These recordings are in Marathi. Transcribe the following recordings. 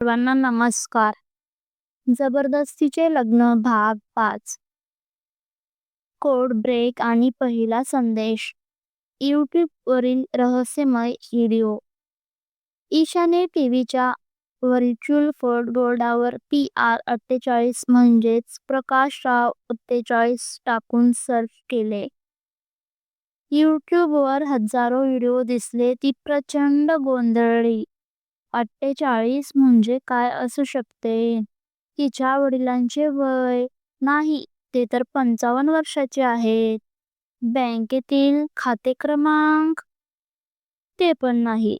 सर्वांना नमस्कार. जबरदस्तीचे लग्न भाग पाच. कोड ब्रेक आणि पहिला संदेश. यूट्यूब वरील रहस्यमय व्हिडिओ. ईशाने टीव्हीच्या व्हर्च्युअल फोर्ड बोर्डावर पी आर अठ्ठेचाळीस म्हणजेच प्रकाश राव अठ्ठेचाळीस टाकून सर्च केले. यूट्यूबवर हजारो व्हिडिओ दिसले ती प्रचंड गोंधळली. अठ्ठेचाळीस म्हणजे काय असू शकते? तिच्या वडिलांचे वय नाही ते तर पंचावन्न वर्षाचे आहेत. बँकेतील खाते क्रमांक? ते पण नाही.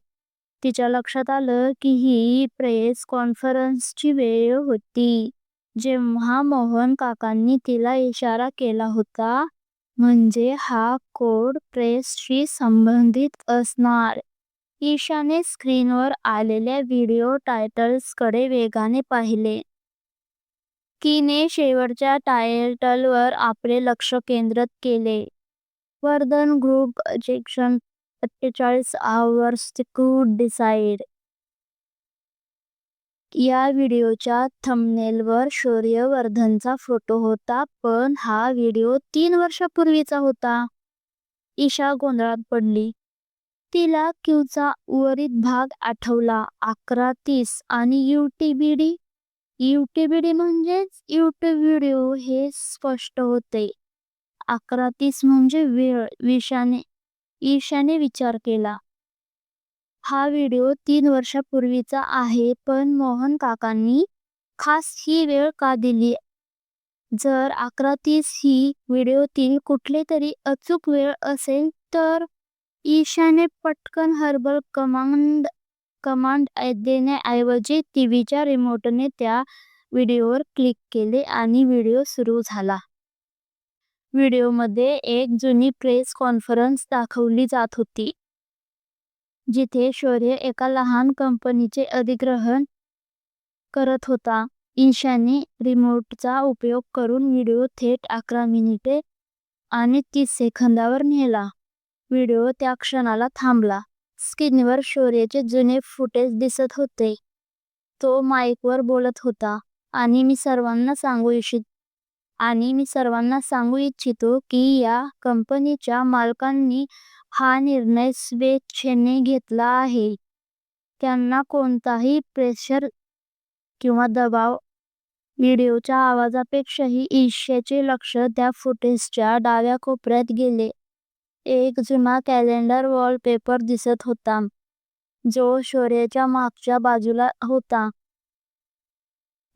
तिच्या लक्षात आलं की ही प्रेस कॉन्फरन्सची वेळ होती. जेव्हा मोहन काकांनी तिला इशारा केला होता म्हणजे हा कोड प्रेसशी संबंधित असणार. ईशाने स्क्रीनवर आलेल्या व्हिडिओ टायटल्सकडे वेगाने पाहिले. कीने शेवटच्या टायटलवर आपले लक्ष केंद्रित केले. वर्धन ग्रुप सेक्शन अठ्ठेचाळीस आवर्स टू डिसाइड या व्हिडिओच्या थंबनेलवर शौर्यवर्धनचा फोटो होता पण हा व्हिडिओ तीन वर्षापूर्वीचा होता. ईशा गोंधळात पडली. तिला क्यूचा उर्वरित भाग आठवला. अकरा तीस आणि यूटीबीडी? यूटीबीडी म्हणजेच यूट्यूब व्हिडिओ हे स्पष्ट होते. अकरा तीस म्हणजे वेळ विषाने ईशाने विचार केला. हा व्हिडिओ तीन वर्षापूर्वीचा आहे पण मोहन काकांनी खास ही वेळ का दिली? जर अकरा तीस ही व्हिडिओतील कुठली तरी अचूक वेळ असेल तर ईशाने पटकन हर्बल कमांड कमांड देण्याऐवजी टीव्हीच्या रिमोटने त्या व्हिडिओवर क्लिक केले आणि व्हिडिओ सुरू झाला. व्हिडिओमध्ये एक जुनी प्रेस कॉन्फरन्स दाखवली जात होती जिथे शौर्य एका लहान कंपनीचे अधिग्रहण करत होता. ईशाने रिमोटचा उपयोग करून व्हिडिओ थेट अकरा मिनिटे आणि तीस सेकंदावर नेला. व्हिडिओ त्या क्षणाला थांबला. स्क्रीनवर शौर्याचे जुने फुटेज दिसत होते. तो माईकवर बोलत होता आणि मी सर्वांना सांगू इच्छित आणि मी सर्वांना सांगू इच्छितो की या कंपनीच्या मालकांनी हा निर्णय स्वेच्छेने घेतला आहे. त्यांना कोणताही प्रेशर किंवा दबाव व्हिडिओच्या आवाजापेक्षाही ईर्ष्याचे लक्ष त्या फुटेजच्या डाव्या कोपऱ्यात गेले. एक जुना कॅलेंडर वॉलपेपर दिसत होता जो शौर्याच्या मागच्या बाजूला होता.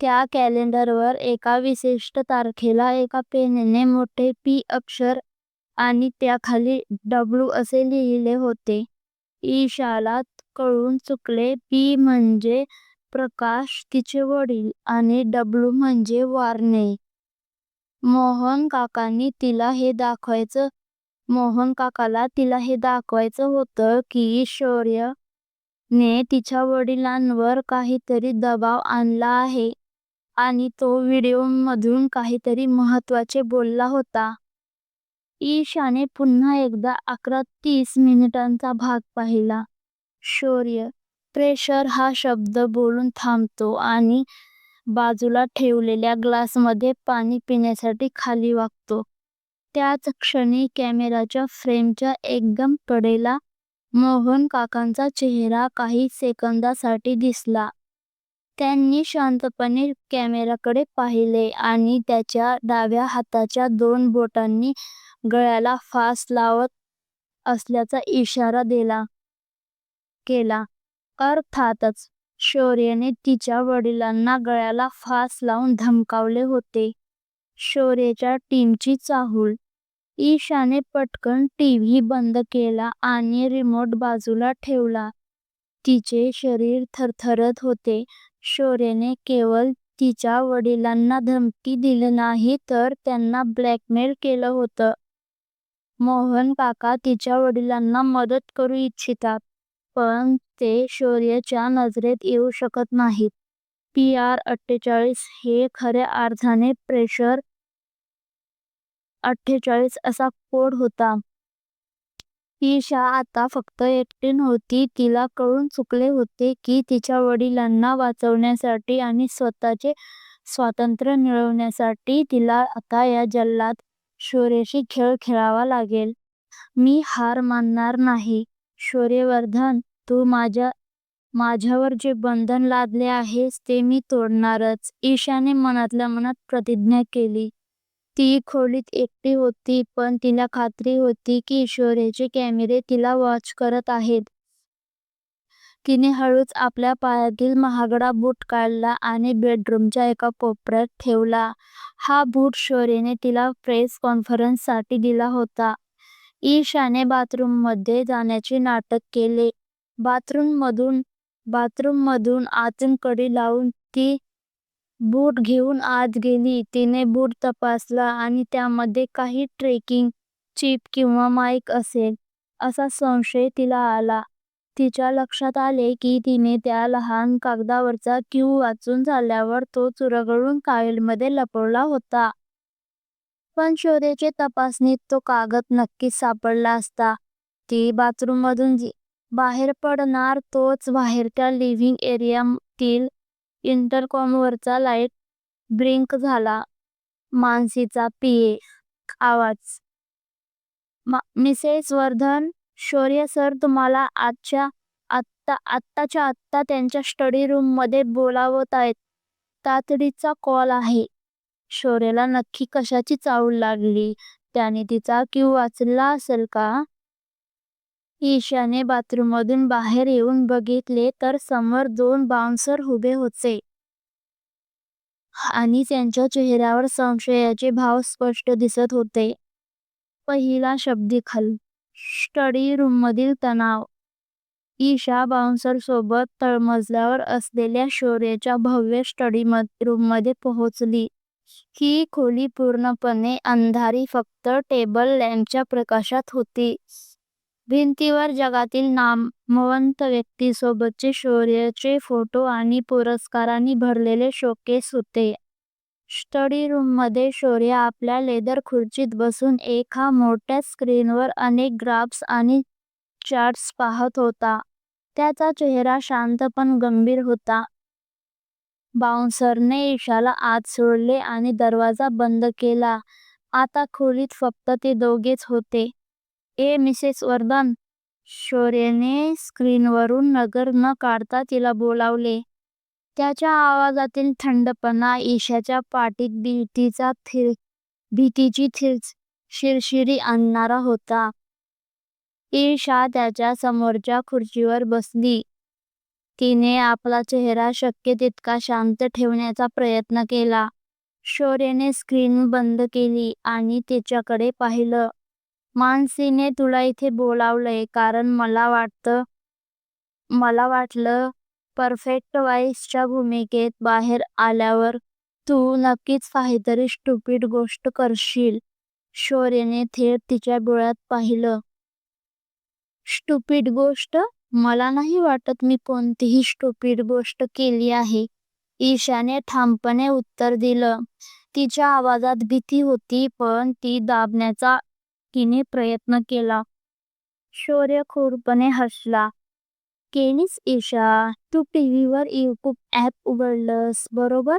त्या कॅलेंडरवर एका विशिष्ट तारखेला एका पेनने मोठे पी अक्षर आणि त्याखाली डब्ल्यू असे लिहिले होते. E ईशाला कळून चुकले पी म्हणजे प्रकाश तिचे वडील आणि डब्ल्यू म्हणजे वारणे. मोहन काकांनी तिला हे दाखवायचं मोहन काकाला तिला हे दाखवायचं होतं की शौर्यने तिच्या वडिलांवर काहीतरी दबाव आणला आहे आणि तो व्हिडिओमधून काहीतरी महत्त्वाचे बोलला होता. ईशाने पुन्हा एकदा अकरा तीस मिनिटांचा भाग पाहिला. शौर्य प्रेशर हा शब्द बोलून थांबतो आणि बाजूला ठेवलेल्या ग्लासमध्ये पाणी पिण्यासाठी खाली वाकतो त्याच क्षणी कॅमेराच्या फ्रेमच्या एकदम कडेला मोहन काकांचा चेहरा काही सेकंदासाठी दिसला. त्यांनी शांतपणे कॅमेराकडे पाहिले आणि त्याच्या डाव्या हाताच्या दोन बोटांनी गळ्याला फास लावत असल्याचा इशारा दिला. केला. अर्थातच शौर्यने तिच्या वडिलांना गळ्याला फास लावून धमकावले होते. शौर्यच्या टीमची चाहूल ईशाने पटकन टीव्ही बंद केला आणि रिमोट बाजूला ठेवला. तिचे शरीर थरथरत होते. शौर्यने केवळ तिच्या वडिलांना धमकी दिली नाही तर त्यांना ब्लॅकमेल केलं होतं. मोहन काका तिच्या वडिलांना मदत करू इच्छितात पण ते शौर्यच्या नजरेत येऊ शकत नाहीत. पी आर अठ्ठेचाळीस हे खऱ्या अर्थाने प्रेशर अठ्ठेचाळीस असा कोड होता ईशा आता फक्त एकटी नव्हती. तिला कळून चुकले होते की तिच्या वडिलांना वाचवण्यासाठी आणि स्वतःचे स्वातंत्र्य मिळवण्यासाठी तिला आता या जल्लाद शौर्याशी खेळ खेळावा लागेल. मी हार मानणार नाही शौर्यवर्धन, तू माझ्यावर जे बंधन लादले आहेस ते मी तोडणारच, ईशाने मनातल्या मनात प्रतिज्ञा केली. ती खोलीत एकटी होती पण तिला खात्री होती की शौर्याचे कॅमेरे तिला वॉच करत आहेत. तिने हळूच आपल्या पायातील महागडा बूट काढला आणि बेडरूमच्या एका कोपऱ्यात ठेवला. हा बूट शौर्याने तिला प्रेस कॉन्फरन्ससाठी दिला होता. ईशाने बाथरूममध्ये जाण्याचे नाटक केले. बाथरूममधून आतून कडी लावून ती बूट घेऊन आत गेली. तिने बूट तपासला आणि त्यामध्ये काही ट्रॅकिंग चिप किंवा माईक असेल असा संशय तिला आला. तिच्या लक्षात आले की तिने त्या लहान कागदावरचा क्यू वाचून झाल्यावर तो चुरगळून फाईलमध्ये लपवला होता. पण शोधाच्या तपासणीत तो कागद नक्कीच सापडला असता. ती बाथरूममधून बाहेर पडणार तोच बाहेरच्या लिव्हिंग एरियातील इंटरकॉमवरचा लाइट ब्लिंक झाला. मानसीचा पीए आवाज. मिसेस वर्धन, शौर्य सर तुम्हाला आत्ताच्या आत्ता त्यांच्या स्टडी रूममध्ये आहेत तातडीचा कॉल आहे. शौर्यला नक्की कशाची चाहूल लागली? त्याने तिचा क्यू वाचला असेल का? ईशाने बाथरूममधून बाहेर येऊन बघितले तर समोर दोन बाऊन्सर उभे होते. आणि त्यांच्या चेहऱ्यावर संशयाचे भाव स्पष्ट दिसत होते. पहिला शब्दखली. स्टडी रूममधील तणाव. ईशा बाउन्सर सोबत तळमजल्यावर असलेल्या शौर्याच्या भव्य स्टडी रूममध्ये पोहोचली. ही खोली पूर्णपणे अंधारी फक्त टेबल लॅम्पच्या प्रकाशात होती. भिंतीवर जगातील नामवंत व्यक्तींसोबतचे शौर्याचे फोटो आणि पुरस्कारांनी भरलेले शोकेस होते. स्टडी रूममध्ये शौर्य आपल्या लेदर खुर्चीत बसून एका मोठ्या स्क्रीनवर अनेक ग्राफ्स आणि चार्ट्स पाहत होता. त्याचा चेहरा शांत पण गंभीर होता. बाऊन्सरने ईशाला आत सोडले आणि दरवाजा बंद केला. आता खोलीत फक्त ते दोघेच होते. ए मिसेस वर्दन. शौर्याने स्क्रीनवरून नजर न काढता तिला बोलावले. त्याच्या आवाजातील थंडपणा ईशाच्या पाठीत भीतीची शिरशिरी आणणारा होता. ईशा त्याच्या समोरच्या खुर्चीवर बसली. तिने आपला चेहरा शक्य तितका शांत ठेवण्याचा प्रयत्न केला. शौर्याने स्क्रीन बंद केली आणि तिच्याकडे पाहिलं. मानसीने तुला इथे बोलावलंय कारण मला वाटतं मला वाटलं परफेक्ट वाईफच्या भूमिकेत बाहेर आल्यावर तू नक्कीच काहीतरी स्टुपिड गोष्ट करशील. शौर्यने थेट तिच्या डोळ्यात पाहिलं. स्टुपिड गोष्ट? मला नाही वाटत मी कोणतीही स्टुपिड गोष्ट केली आहे, ईशाने ठामपणे उत्तर दिलं. तिच्या आवाजात भीती होती पण ती दाबण्याचा तिने प्रयत्न केला. शौर्य खूरपणे हसला. केलीस ईशा, तू टीव्हीवर यूट्यूब ॲप उघडलंस, बरोबर?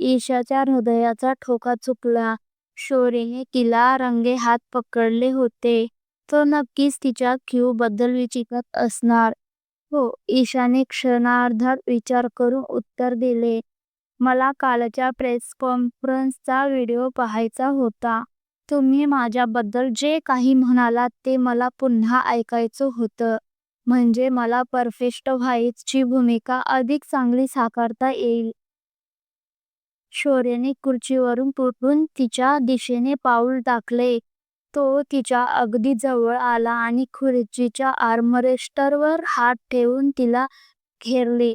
ईशाच्या हृदयाचा ठोका चुकला. शौर्यने तिला रंगेहाथ पकडले होते. तो नक्कीच तिच्या क्यू बद्दल विचारत असणार. हो, ईशाने क्षणार्धात विचार करून उत्तर दिले. मला कालच्या प्रेस कॉन्फरन्सचा व्हिडिओ पाहायचा होता. तुम्ही माझ्याबद्दल जे काही म्हणालात ते मला पुन्हा ऐकायचं होतं. म्हणजे मला परफेक्ट व्हाईजची भूमिका अधिक चांगली साकारता येईल. शौर्याने खुर्चीवरून उठून तिच्या दिशेने पाऊल टाकले. तो तिच्या अगदी जवळ आला आणि खुर्चीच्या आर्मरेस्टवर हात ठेवून तिला घेरले.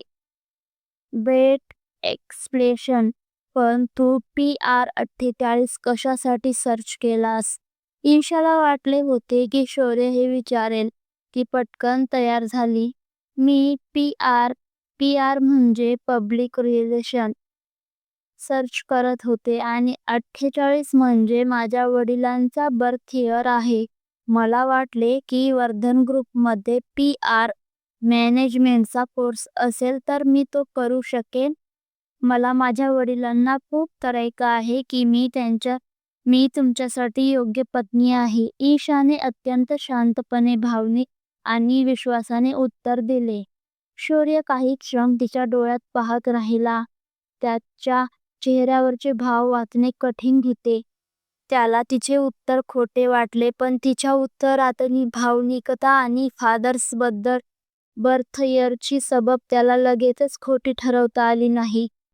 ग्रेट एक्सप्लेनेशन, पण तू पी आर अठ्ठेचाळीस कशासाठी सर्च केलास? ईशाला वाटले होते की शौर्य हे विचारेल. ती पटकन तयार झाली. मी पी आर पी आर म्हणजे पब्लिक रिलेशन सर्च करत होते आणि अठ्ठेचाळीस म्हणजे माझ्या वडिलांचा बर्थ इयर आहे. मला वाटले की वर्धन ग्रुपमध्ये पी आर मॅनेजमेंटचा कोर्स असेल तर मी तो करू शकेन. मला माझ्या वडिलांना खूप करायचं आहे की मी त्यांच्या मी तुमच्यासाठी योग्य पत्नी आहे. ईशाने अत्यंत शांतपणे, भावनिक आणि विश्वासाने उत्तर दिले. शौर्य काही क्षण तिच्या डोळ्यात पाहत राहिला. त्याच्या चेहऱ्यावरचे भाव वाचणे कठीण होते. त्याला तिचे उत्तर खोटे वाटले पण तिच्या उत्तरातली भावनिकता आणि फादर्सबद्दल बर्थ इयरची सबब त्याला लगेचच खोटी ठरवता आली नाही.